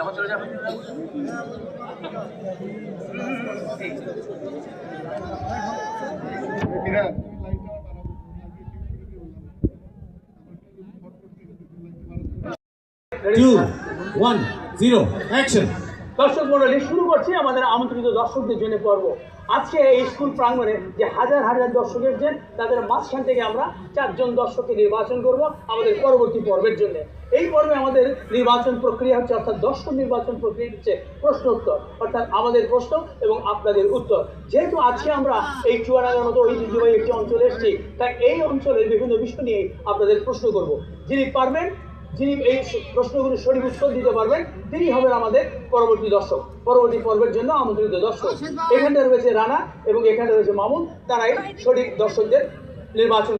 এখন two, one, zero, action. দর্শক মন্ডলী, শুরু করছি আমাদের আমন্ত্রিত দর্শকদের জন্য পর্ব। আজকে এই স্কুল প্রাঙ্গণে যে হাজার হাজার দর্শক এসেছেন তাদের মাঝখান থেকে আমরা চারজন দর্শককে নির্বাচন করব আমাদের পরবর্তী পর্বের জন্য। এই পর্বে আমাদের নির্বাচন প্রক্রিয়া হচ্ছে, অর্থাৎ দর্শক নির্বাচন প্রক্রিয়া হচ্ছে প্রশ্ন উত্তর, অর্থাৎ আমাদের প্রশ্ন এবং আপনাদের উত্তর। যেহেতু আজকে আমরা এই চুয়াডাঙ্গার মতো ঐতিহ্যবাহী একটি অঞ্চলে এসেছি, তাই এই অঞ্চলের বিভিন্ন বিষয় নিয়ে আপনাদের প্রশ্ন করব। যিনি পারবেন যিনি এই প্রশ্নগুলি সঠিক উত্তর দিতে পারবেন তিনি হবেন আমাদের পরবর্তী দর্শক। পরবর্তী পর্বের জন্য আমন্ত্রিত দর্শক। এখানে রয়েছে রানা এবং এখানটা রয়েছে মামুন। তারাই সঠিক দর্শকদের নির্বাচন